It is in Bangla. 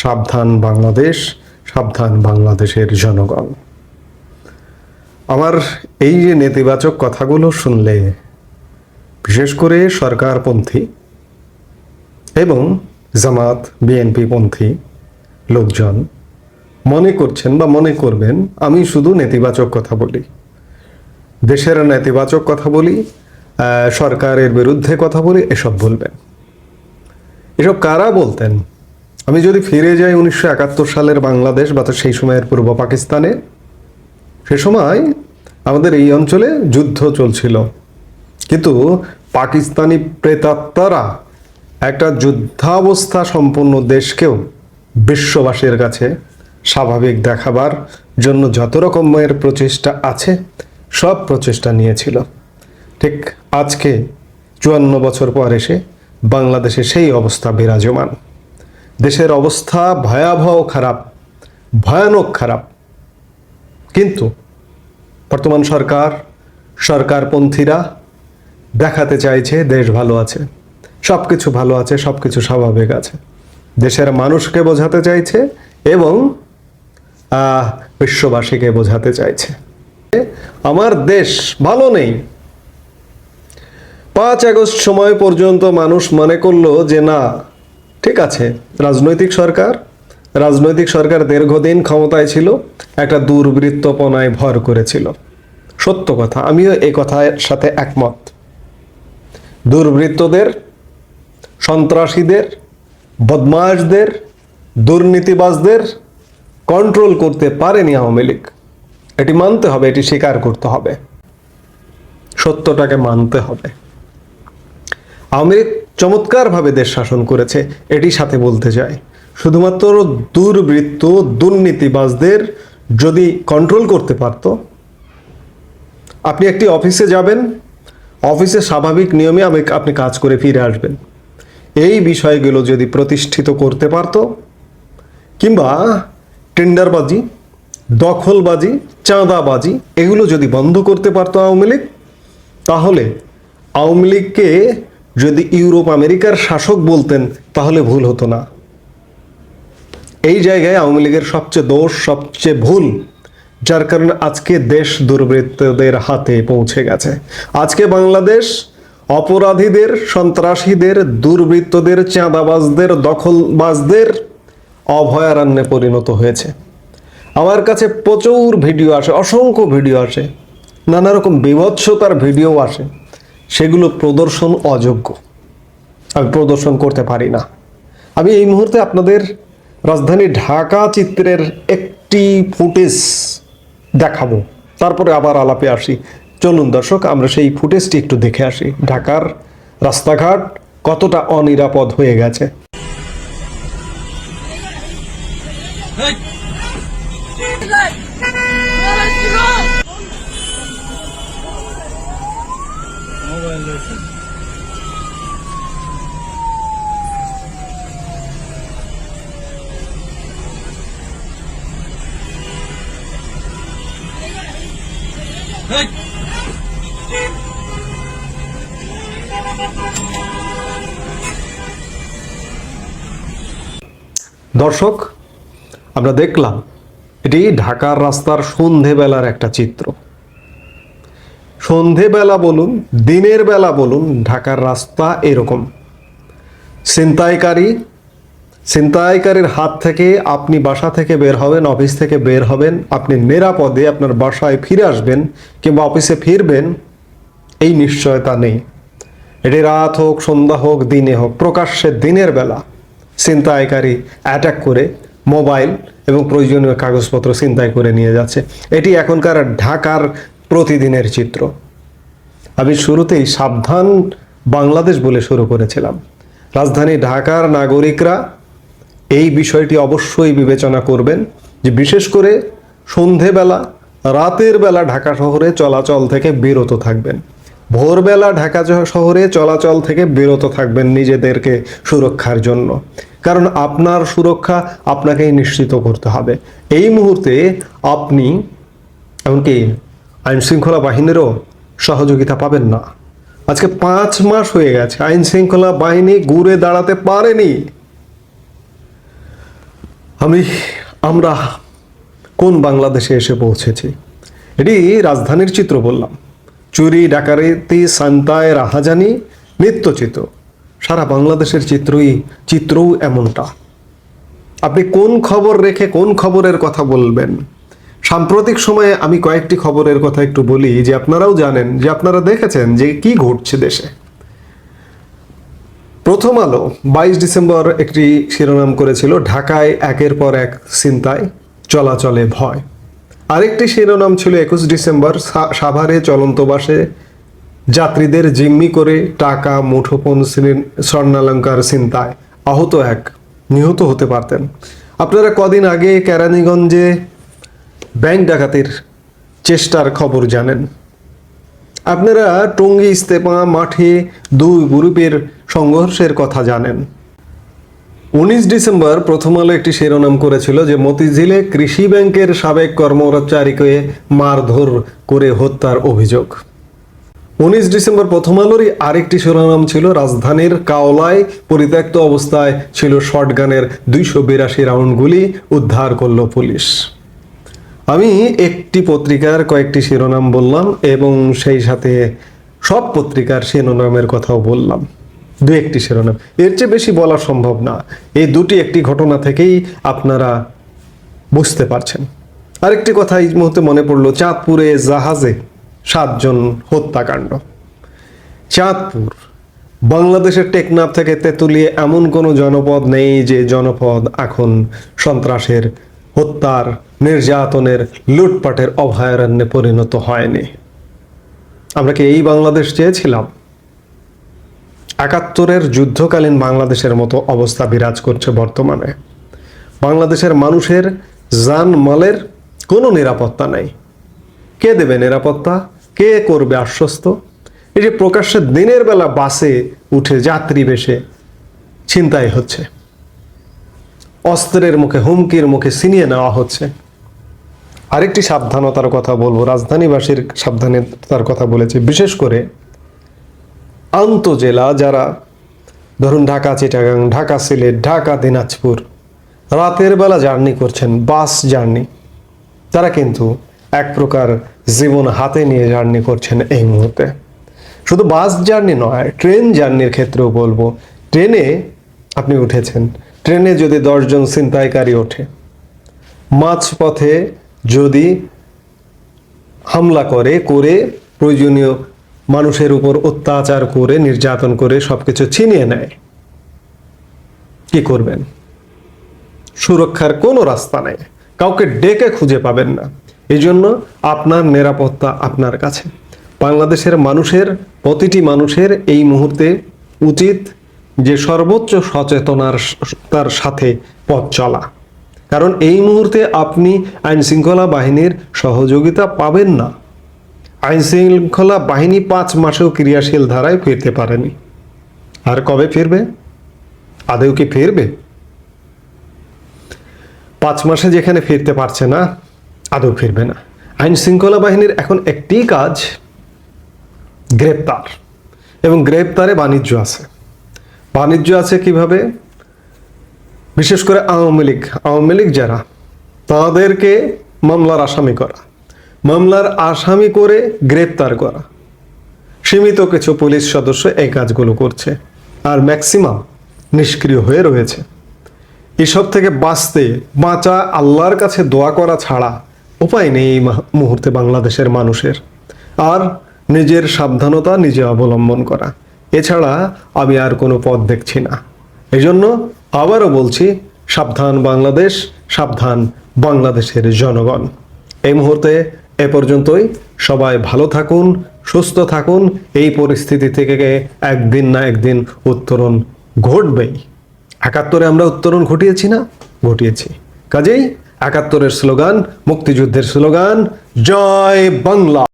সাবধান বাংলাদেশ, সাবধান বাংলাদেশের জনগণ। আমার এই যে নেতিবাচক কথাগুলো শুনলে, বিশেষ করে সরকারপন্থী এবং জামাত বিএনপি পন্থী লোকজন মনে করছেন বা মনে করবেন, আমি শুধু নেতিবাচক কথা বলি। দেশের নেতিবাচক কথা বলি সরকারের বিরুদ্ধে কথা বলি, এসব বলবেন। এসব কারা বলতেন? আমি যদি ফিরে যাই উনিশশো একাত্তর সালের বাংলাদেশ বা সেই সময়ের পূর্ব পাকিস্তানে, সে সময় আমাদের এই অঞ্চলে যুদ্ধ চলছিল। কিন্তু পাকিস্তানি প্রেতাত্মারা একটা যুদ্ধাবস্থা সম্পন্ন দেশকেও বিশ্ববাসীর কাছে স্বাভাবিক দেখাবার জন্য যত রকমের প্রচেষ্টা আছে, সব প্রচেষ্টা নিয়েছিল। ঠিক আজকে চুয়ান্ন বছর পর এসে বাংলাদেশে সেই অবস্থা বিরাজমান। দেশের অবস্থা ভয়াবহ খারাপ, ভয়ানক খারাপ। কিন্তু বর্তমান সরকার, সরকারপন্থীরা দেখাতে চাইছে দেশ ভালো আছে সব কিছু ভালো আছে সব কিছু স্বাভাবিক আছে। দেশের মানুষকে বোঝাতে চাইছে এবং বিশ্ববাসীকে বোঝাতে চাইছে। আমার দেশ ভালো নেই। পাঁচ আগস্ট সময় পর্যন্ত মানুষ মনে করল যে না ঠিক আছে, রাজনৈতিক সরকার রাজনৈতিক সরকার দীর্ঘদিন ক্ষমতায় ছিল, একটা দুর্বৃত্তপনায় ভর করেছিল। সত্য কথা, আমিও এই কথার সাথে একমত। দুর্বৃত্তদের, সন্ত্রাসীদের, বদমাশদের, দুর্নীতিবাজদের কন্ট্রোল করতে পারেনি আওয়ামী লীগ। এটি মানতে হবে, এটি স্বীকার করতে হবে। সত্যটাকে মানতে হবে। আওয়ামী লীগ চমৎকারভাবে দেশ শাসন করেছে, এটি সাথে বলতে চাই। শুধুমাত্র দুর্বৃত্ত, দুর্নীতিবাজদের যদি কন্ট্রোল করতে পারত, আপনি একটি অফিসে যাবেন অফিসে স্বাভাবিক নিয়মে আমি- আপনি কাজ করে ফিরে আসবেন। এই বিষয়গুলো যদি প্রতিষ্ঠিত করতে পারত, কিংবা টেন্ডারবাজি, দখলবাজি, চাঁদাবাজি, এগুলো যদি বন্ধ করতে পারতো আওয়ামী লীগ, তাহলে আওয়ামী লীগকে যদি ইউরোপ আমেরিকার শাসক বলতেন, তাহলে ভুল হতো না। এই জায়গায় আওয়ামী লীগের সবচেয়ে দোষ, সবচেয়ে ভুল, যার কারণে আজকে দেশ দুর্বৃত্তদের হাতে পৌঁছে গেছে। আজকে বাংলাদেশ অপরাধীদের, সন্ত্রাসীদের, দুর্বৃত্তদের, চাঁদাবাজদের, দখলবাজদের অভয়ারণ্যে পরিণত হয়েছে। আমার কাছে প্রচুর ভিডিও আসে, অসংখ্য ভিডিও আসে, নানা রকম বিভৎসতার ভিডিও আসে। সেগুলো প্রদর্শন অযোগ্য। আমি প্রদর্শন করতে পারি না। আমি এই মুহূর্তে আপনাদের রাজধানী ঢাকা চিত্রের একটি ফুটেজ দেখাবো। তারপরে আবার আলাপে আসি। চলুন দর্শক, আমরা সেই ফুটেজটি একটু দেখে আসি। ঢাকার রাস্তাঘাট কতটা অনিরাপদ হয়ে গেছে। দর্শক, আমরা দেখলাম এটি ঢাকার রাস্তার সন্ধেবেলার একটা চিত্র। সন্ধেবেলা বলুন, দিনের বেলা বলুন, ঢাকার রাস্তা এরকম। ছিনতাইকারী ছিনতাইকারীর হাত থেকে আপনি বাসা থেকে বের হবেন, অফিস থেকে বের হবেন, আপনি নিরাপদে আপনার বাসায় ফিরে আসবেন কিংবা অফিসে ফিরবেন, এই নিশ্চয়তা নেই। এটি রাত হোক, সন্ধ্যা হোক, দিনে হোক, প্রকাশ্যে দিনের বেলা ছিনতাইকারী অ্যাটাক করে মোবাইল এবং প্রয়োজনীয় কাগজপত্র ছিনতাই করে নিয়ে যাচ্ছে। এটি এখনকার ঢাকার প্রতিদিনের চিত্র। আমি শুরুতেই সাবধান বাংলাদেশ বলে শুরু করেছিলাম। রাজধানী ঢাকার নাগরিকরা এই বিষয়টি অবশ্যই বিবেচনা করবেন যে বিশেষ করে সন্ধেবেলা, রাতের বেলা ঢাকা শহরে চলাচল থেকে বিরত থাকবেন। ভোরবেলা ঢাকা শহরে চলাচল থেকে বিরত থাকবেন নিজেদেরকে সুরক্ষার জন্য। কারণ আপনার সুরক্ষা আপনাকেই নিশ্চিত করতে হবে। এই মুহূর্তে আপনি, এমনকি আইন শৃঙ্খলা বাহিনীরও সহযোগিতা পাবেন না। আজকে পাঁচ মাস হয়ে গেছে আইন শৃঙ্খলা বাহিনী ঘুরে দাঁড়াতে পারেনি। আমি, আমরা কোন বাংলাদেশে এসে পৌঁছেছি? এটি রাজধানীর চিত্র বললাম। চুরি ডাকারেতি সান্তায়, রাহাজানি নিত্যচিত্র সারা বাংলাদেশের চিত্রই, চিত্রও এমনটা। আপনি কোন খবর রেখে কোন খবরের কথা বলবেন? সাম্প্রতিক সময়ে আমি কয়েকটি খবরের কথা একটু বলি, যে আপনারাও জানেন, যে আপনারা দেখেছেন যে কি ঘটছে দেশে। প্রথম আলো বাইশ ডিসেম্বর একটি শিরোনাম করেছিল ঢাকায় একের পর এক চিন্তায় চলাচলে ভয়। আরেকটি শিরোনাম ছিল একুশ ডিসেম্বর সাভারে চলন্ত বাসে যাত্রীদের জিম্মি করে টাকা শ্রী- স্বর্ণালঙ্কার চিন্তায় আহত এক, নিহত হতে পারতেন। আপনারা কদিন আগে কেরানীগঞ্জে ব্যাংক ডাকাতির চেষ্টার খবর জানেন। আপনারা টঙ্গী ইস্তেপা মাঠে দুই গ্রুপের সংঘর্ষের কথা জানেন। উনিশ ডিসেম্বর প্রথম আলো একটি শিরোনাম করেছিল যে মতিঝিলে কৃষি ব্যাংকের সাবেক কর্মচারীকে মারধর করে হত্যার অভিযোগ। উনিশ ডিসেম্বর প্রথম আলোরই আরেকটি শিরোনাম ছিল, রাজধানীর কাওলায় পরিত্যক্ত অবস্থায় ছিল শটগানের দুইশো বিরাশি রাউন্ড গুলি উদ্ধার করল পুলিশ। আমি একটি পত্রিকার কয়েকটি শিরোনাম বললাম এবং সেই সাথে সব পত্রিকার শিরোনামের কথাও বললাম। দু একটি শিরোনাম। এর চেয়ে বেশি বলা সম্ভব না। এই দুটি একটি ঘটনা থেকেই আপনারা বুঝতে পারছেন। আরেকটি কথা এই মুহূর্তে মনে পড়ল, চাঁদপুরে জাহাজে সাতজন হত্যাকাণ্ড। চাঁদপুর, বাংলাদেশের টেকনাফ থেকে তেঁতুলিয়ে এমন কোনো জনপদ নেই যে জনপদ এখন সন্ত্রাসের, হত্যার, নির্যাতনের, লুটপাটের অভয়ারণ্যে পরিণত হয়নি। আমরা কি এই বাংলাদেশ চেয়েছিলাম? একাত্তরের যুদ্ধকালীন বাংলাদেশের মতো অবস্থা বিরাজ করছে বর্তমানে। বাংলাদেশের মানুষের জান মালের কোনো নিরাপত্তা নেই। কে দেবে নিরাপত্তা? কে করবে আশ্বস্ত? এই যে প্রকাশ্যে দিনের বেলা বাসে উঠে যাত্রী বেশে ছিনতাই হচ্ছে। অস্ত্রের মুখে, হুমকির মুখে ছিনিয়ে নেওয়া হচ্ছে। আরেকটি সাবধানতার কথা বলব। রাজধানীবাসীর সাবধানতার কথা বলেছে। বিশেষ করে আন্তজেলা যারা, ধরুন ঢাকা, চিটাগাং, ঢাকা, সিলেট, ঢাকা, দিনাজপুর, রাতের বেলা জার্নি করছেন, বাস জার্নি, তারা কিন্তু এক প্রকার জীবন হাতে নিয়ে জার্নি করছেন এই মুহূর্তে। শুধু বাস জার্নি নয়, ট্রেন জার্নির ক্ষেত্রেও বলব, ট্রেনে আপনি উঠেছেন, ট্রেনে যদি দশজন ছিনতাইকারী ওঠে, মাঝপথে যদি হামলা করে করে প্রয়োজনীয় মানুষের উপর অত্যাচার করে, নির্যাতন করে সবকিছু ছিনিয়ে নেয়। কি করবেন? সুরক্ষার কোনো রাস্তা নেই। কাউকে ডেকে খুঁজে পাবেন না। এই জন্য আপনার নিরাপত্তা আপনার কাছে। বাংলাদেশের মানুষের, প্রতিটি মানুষের এই মুহূর্তে উচিত যে সর্বোচ্চ সচেতনার তার সাথে পথ চলা। কারণ এই মুহূর্তে আপনি আইন শৃঙ্খলা বাহিনীর সহযোগিতা পাবেন না। আইন শৃঙ্খলা বাহিনী পাঁচ মাসেও ক্রিয়াশীল ধারায় ফিরতে পারেনি। আর কবে ফিরবে? আদেও কি ফিরবে? পাঁচ মাসে যেখানে ফিরতে পারছে না, আদৌ ফিরবে না। আইন শৃঙ্খলা বাহিনীর এখন একটি কাজ, গ্রেপ্তার। এবং গ্রেপ্তারে বাণিজ্য আছে। বাণিজ্য আছে কীভাবে? বিশেষ করে আওয়ামী লীগ। আওয়ামী লীগ যারা, তাদেরকে মামলার আসামি করা। মামলার আসামি করে গ্রেপ্তার করা। সীমিত কিছু পুলিশ সদস্য এই কাজগুলো করছে আর ম্যাক্সিমাম নিষ্ক্রিয় হয়ে রয়েছে। এসব থেকে বাঁচতে বাঁচা আল্লাহর কাছে দোয়া করা ছাড়া উপায় নেই এই মুহূর্তে বাংলাদেশের মানুষের। আর নিজের সাবধানতা নিজে অবলম্বন করা। এছাড়া আমি আর কোনো পথ দেখছি না। এই জন্য আবারও বলছি, সাবধান বাংলাদেশ, সাবধান বাংলাদেশের জনগণ। এই মুহূর্তে এ পর্যন্তই। সবাই ভালো থাকুন, সুস্থ থাকুন। এই পরিস্থিতি থেকে একদিন না একদিন উত্তরণ ঘটবেই। একাত্তরে আমরা উত্তরণ ঘটিয়েছি না? ঘটিয়েছি। কাজেই একাত্তরের স্লোগান, মুক্তিযুদ্ধের স্লোগান, জয় বাংলা।